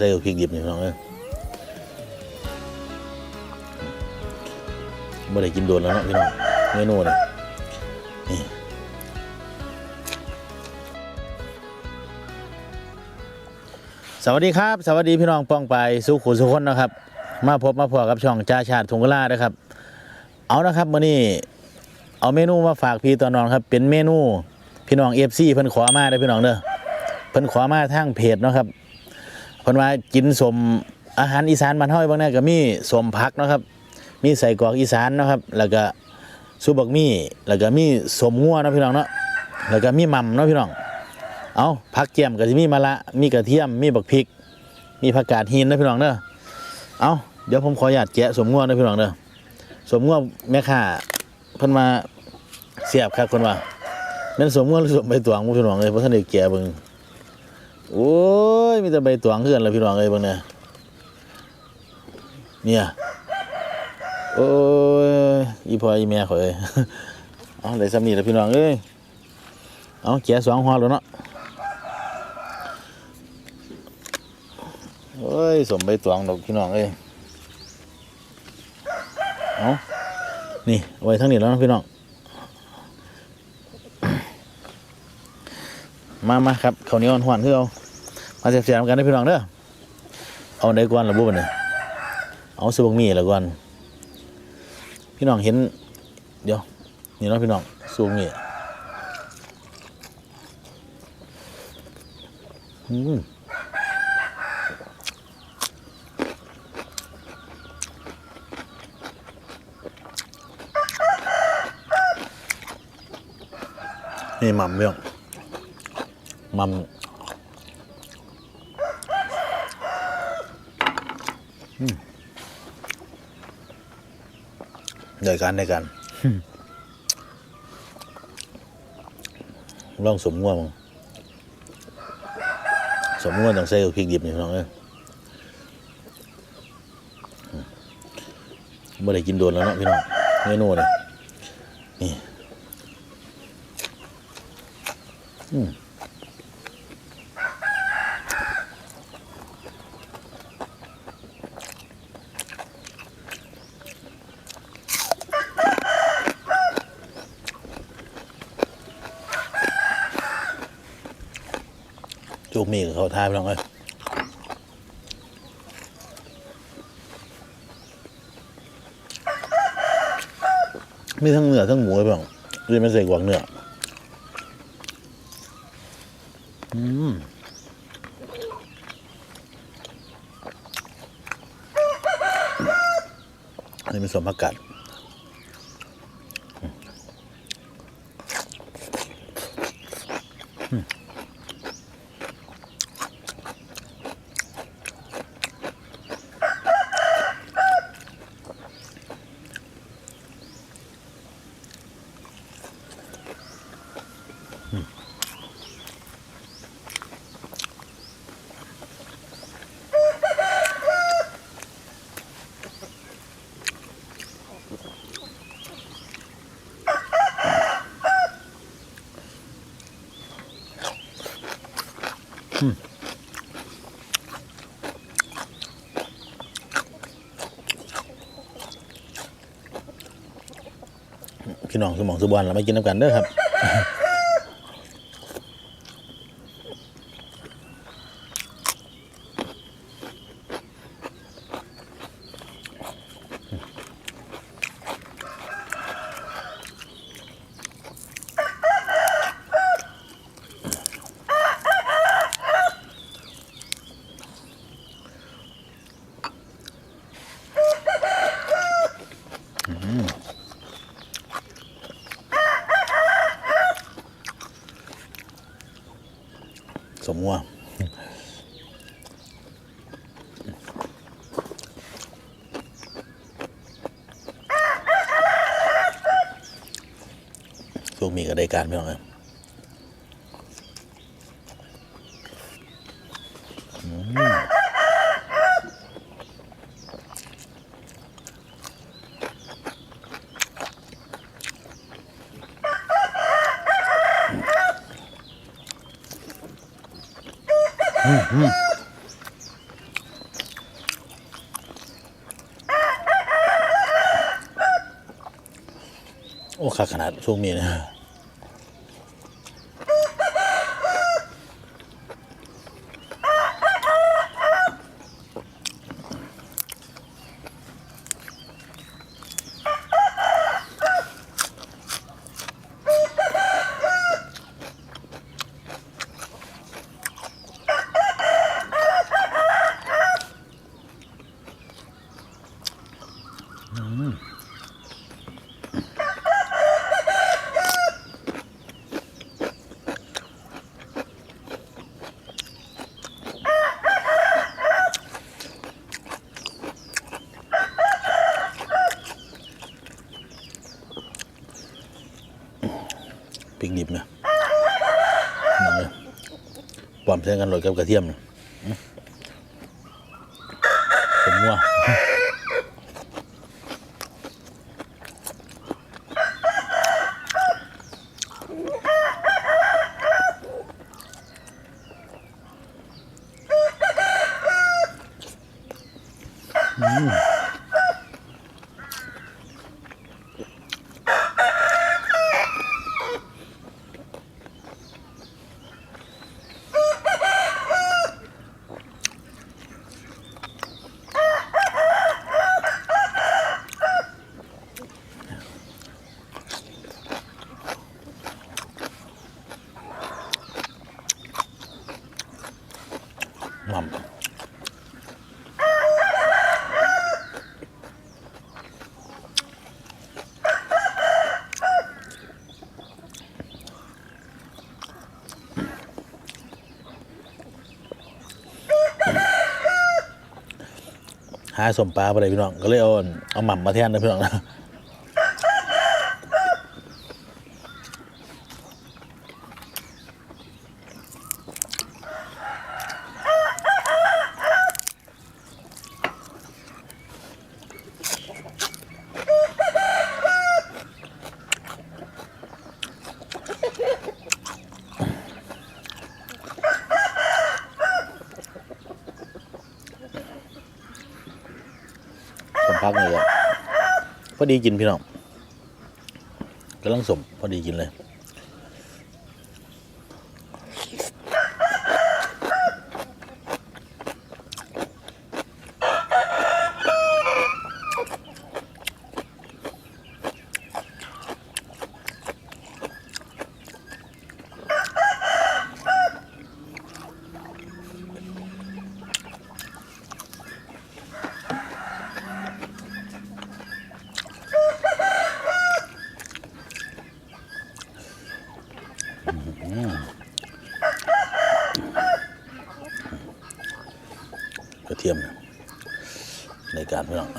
ส่พริกดิบนี่พี่น้องเอ้ยไม่ได้กินโดนแล้วเนาะพี่น้องเมนูนี่นี่สวัสดีครับ สวัสดีพี่น้องป้องไปสุขุสุขคนนะครับ มาพบมาพอกับช่องจ้าชาติทุงกลานะครับ เอานะครับมื่อนี้เอาเมนูมาฝากพี่ตอนนอนครับ เป็นเมนูพี่น้องเอฟซีเพิ่นขอมาเด้พี่น้องเด้อเพิ่นขอมาทางเพจเนาะครับ เพิ่นว่ากินสมอาหารอีสานบ้านเฮาบางแน่ก็มีสมผักเนาะครับ มีใส่กรอกอีสานเนาะครับ แล้วก็ซุปบักมี่แล้วก็มีสมงัวเนาะพี่น้องเนาะแล้วก็มีหม่ำเนาะพี่น้อง เอาผักเจียมก็จะมีมะละมีกระเทียมมีบักพริก มีผักกาดหินนะพี่น้องเด้อเอาเดี๋ยวผมขออนุญาตแกะสมง่วนะพี่น้องเด้อสมง่วแม่ค้าเพิ่นมาเสียบครับคนว่าแม่นสมง่วหรือสมใบตองพี่น้องเอ้ยบ่ทันได้แกะเบิ่ง โอ้ยมีแต่ใบตองคือกันล่ะพี่น้องเอ้ยเบิ่งเนี่ยเนี่ยโอ้ยอีพ่ออีแม่ข่อยเอ้ยเอาได้ซ้ำนี้ล่ะพี่น้องเอ้ยเอาแกะสองห่อแล้วเนาะเอ้ยสมใบตองดอกพี่น้องเอ้ยเอานี่ไว้ทั้งนี้แล้วนะพี่น้องมามาครับเขาเนียวหวานๆคือเอา มาเสียบๆกันนะพี่น้องเด้อเอาได้ก่อนระบุบันเนี่ยเอาสบกมีละก่อนพี่น้องเห็น เดี๋ยว นี่เนาะพี่น้องสุบกมีอืมนี่ม่ำเรื่องม่ำอืม ได้กันได้กันลองสมง่วงสมง่วงต้องใส่กับพริกดิบนี่พี่น้องเอ้ยมไม่ได้กินโดนแล้วเนาะพี่น้องเมนูนี่นี่อืม จูมีกับเขาทายไปลองเลยมีทั้งเนื้อทั้งหมูเลยพี่น้องเรียนไม่ใส่กวางเนื้ออืมอันนี้เป็นสมผักกาด พี่น้องสมองสุบวนเราไม่กินน้ำกันเด้อครับ ก็ได้การพี่น้องอืโอ้ขาขนาดช่วงนี้นะ เส้นกันโรยกับกระเทียมนะ สมปลาไปเลยพี่น้องก็เลยเอาเอาหม่ำมาแทนนะพี่น้องนะ สมพักเลยอะ พอดีกินพี่น้องกำลังสมพอดีกินเลย กระ เทียมในการพี่น้อง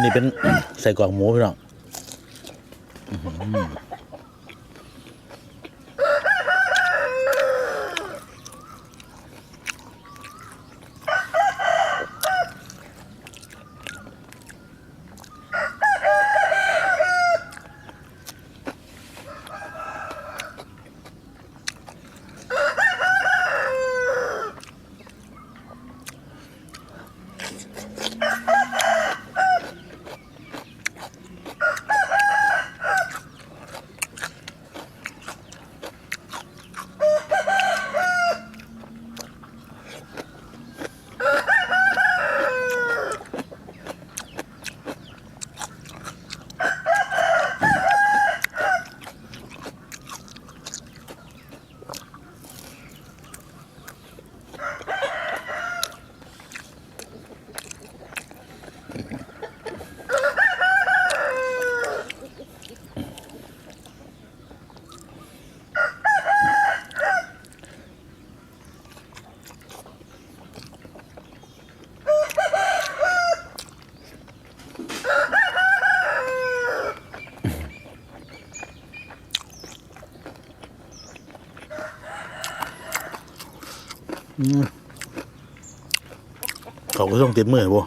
นนี้เป็นใส่กรอกหมูพี่น้อง เขาก็ต้องติดมือบ่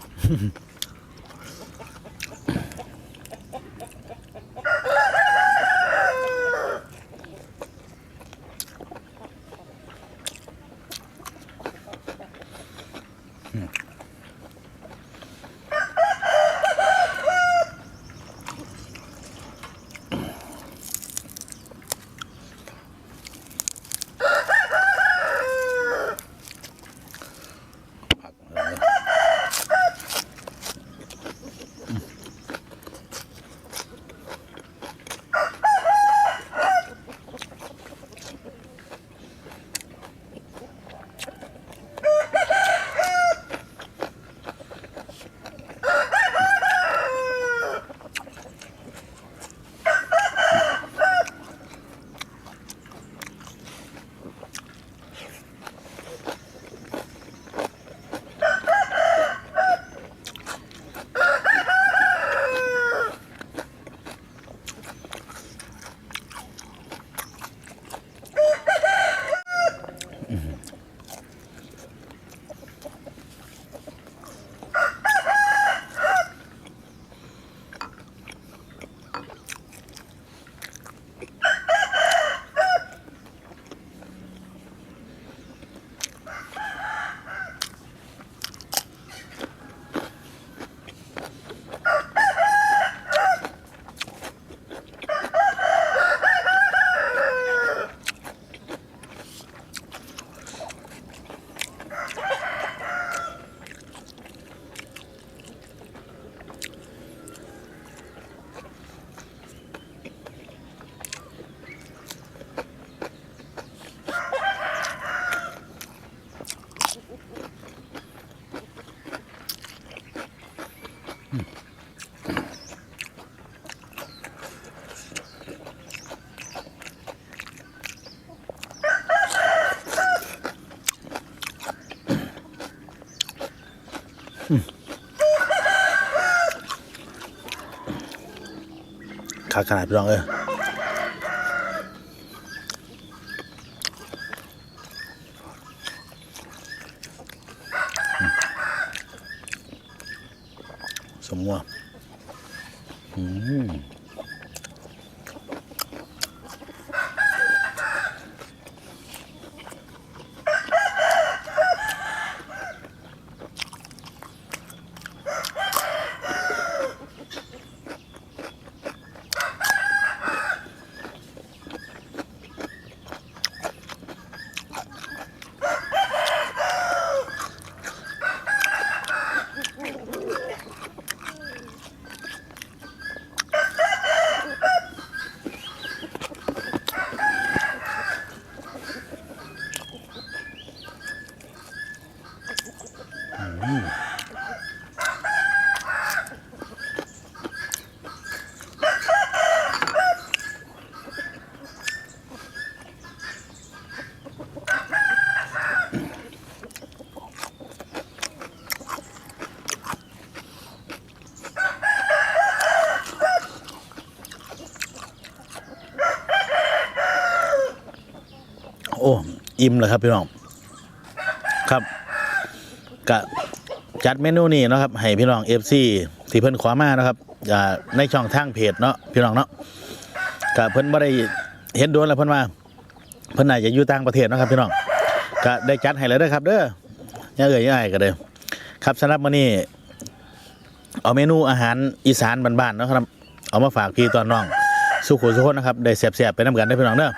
ขาขนาดพี่น้องเอ้ย สม อิ่มเลยครับพี่น้องครับกะจัดเมนูนี้เนาะครับให้พี่น้องเอฟซีที่เพิ่นขวามานะครับอ่าในช่องทางเพจเนาะพี่น้องเนาะกะเพิ่นบ่ได้เห็นโดนแล้วเพิ่นว่าเพิ่นน่าจะอยู่ต่างประเทศนะครับพี่น้องก็ได้จัดให้แล้วด้อครับ เด้อย่าเอ่ยย่าไอายก็เด้อครับสำหรับมื้อนี้เอาเมนูอาหารอีสานบ้านๆเนาะครับ เอามาฝากพี่ตอนน้อง สุขุสุคนะครับได้แซ่บๆไปน้ำกันได้พี่น้องเด้อ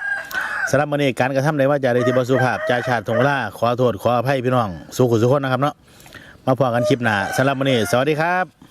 สำหรับมื้อนี้การกระทำในว่าจะได้ที่บ่สุภาพจ่าชาติทงล่าขอโทษขออภัยพี่น้อง สุขุสุคนนะครับเนาะมาพอกันคลิปหน้าสำหรับมื้อนี้สวัสดีครับ